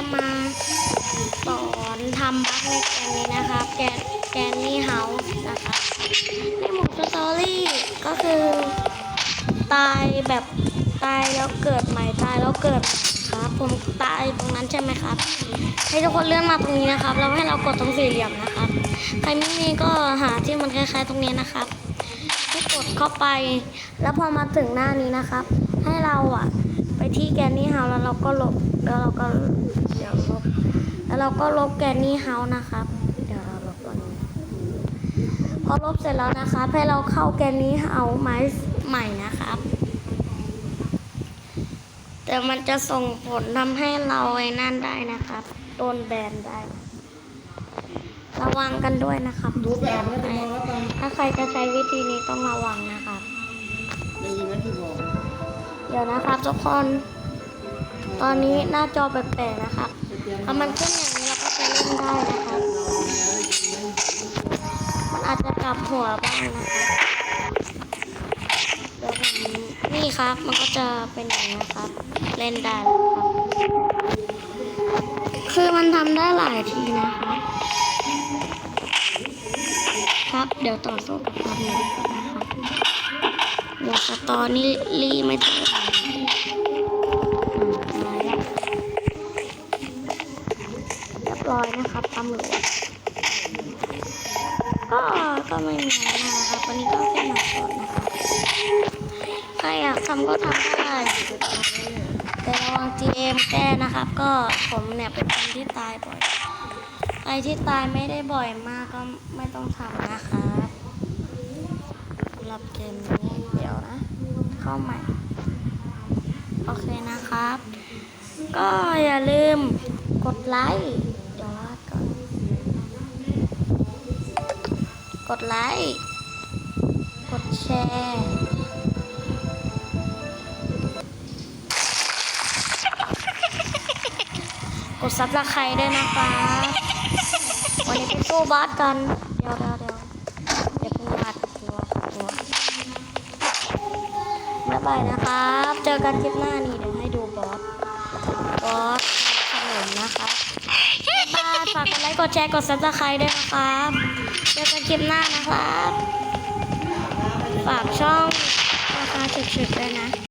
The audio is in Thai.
จะมาสอนทำบัคในเกมนี้นะครับ แกนแกนนี่เฮาส์นะครับในหมวดสตอรี่ก็คือ ตายแบบตายแล้วเกิดใหม่ตายแล้วเกิดครับ ผมตายตรงนั้นใช่ไหมครับ ให้ทุกคนเลื่อนมาตรงนี้นะครับ แล้วให้เรากดตรงสี่เหลี่ยมนะครับ ใครไม่มีก็หาที่มันคล้ายๆตรงนี้นะครับให้กดเข้าไป แล้วพอมาถึงหน้านี้นะครับ ให้เราอะ ไปที่แกนนี่เฮาแล้วเราก็ลบแล้วเราก็ เดี๋ยวลบ แล้วเราก็ลบแกนนี่เฮานะครับ เดี๋ยวเราลบก่อนนี้พอลบเสร็จแล้วนะครับให้เราเข้าแกนนี่เฮาไม้ใหม่นะครับ แต่มันจะส่งผลทำให้เราไอ้นั่นได้นะครับ โดนแบนได้ ระวังกันด้วยนะครับดูแบบแล้วจะมองแล้วกันถ้าใครจะใช้วิธีนี้ต้องระวังนะครับ ได้ยินไหมที่บอก เดี๋ยวนะครับทุกคน ตอนนี้หน้าจอแปลกๆนะครับถ้ามันขึ้นอย่างนี้เราก็จะเล่นได้นะครับมันอาจจะกลับหัวบ้างนะครับเดี๋ยวผมนี่ครับ มันก็จะเป็นอย่างนี้นะครับ เล่นได้ครับคือมันทำได้หลายทีนะครับครับ เดี๋ยวต่อสู้กับความหนึ่งก่อนะครับเดี๋ยวสตอนี่รีไม่ถึง ร้อยนะครับตำรวจก็ก็ไม่มีอะไรมากนะครับวันนี้ก็แค่มาสอนนะครับใครอยากทำก็ทำได้แต่ระวัง GM แก้นะครับ ก็ผมเนี่ยเป็นคนที่ตายบ่อยใครที่ตายไม่ได้บ่อยมากก็ไม่ต้องทำนะครับสำหรับเกมนี้เดี๋ยวนะ เข้าใหม่ โอเคนะครับ ก็อย่าลืมกดไลค์เดี๋ยววาดก่อน กดไลค์ กดแชร์ กดซับสไครด้วยนะคะ วันนี้ไปสู้บอสกัน เดี๋ยวเดี๋ยวเดี๋ยวเดี๋ยวพิ่งวัดตัวตัวบ๊ายบายนะครับ เจอกันคลิปหน้านี่เดี๋ยวให้ดูบอส บอสขนมนะครับบ๊ายบายฝากกดไลค์ กดแชร์กดซับสไครต์ด้วยนะครับเจอกันคลิปหน้านะครับ ฝากช่องราคาฉุกๆด้วยนะ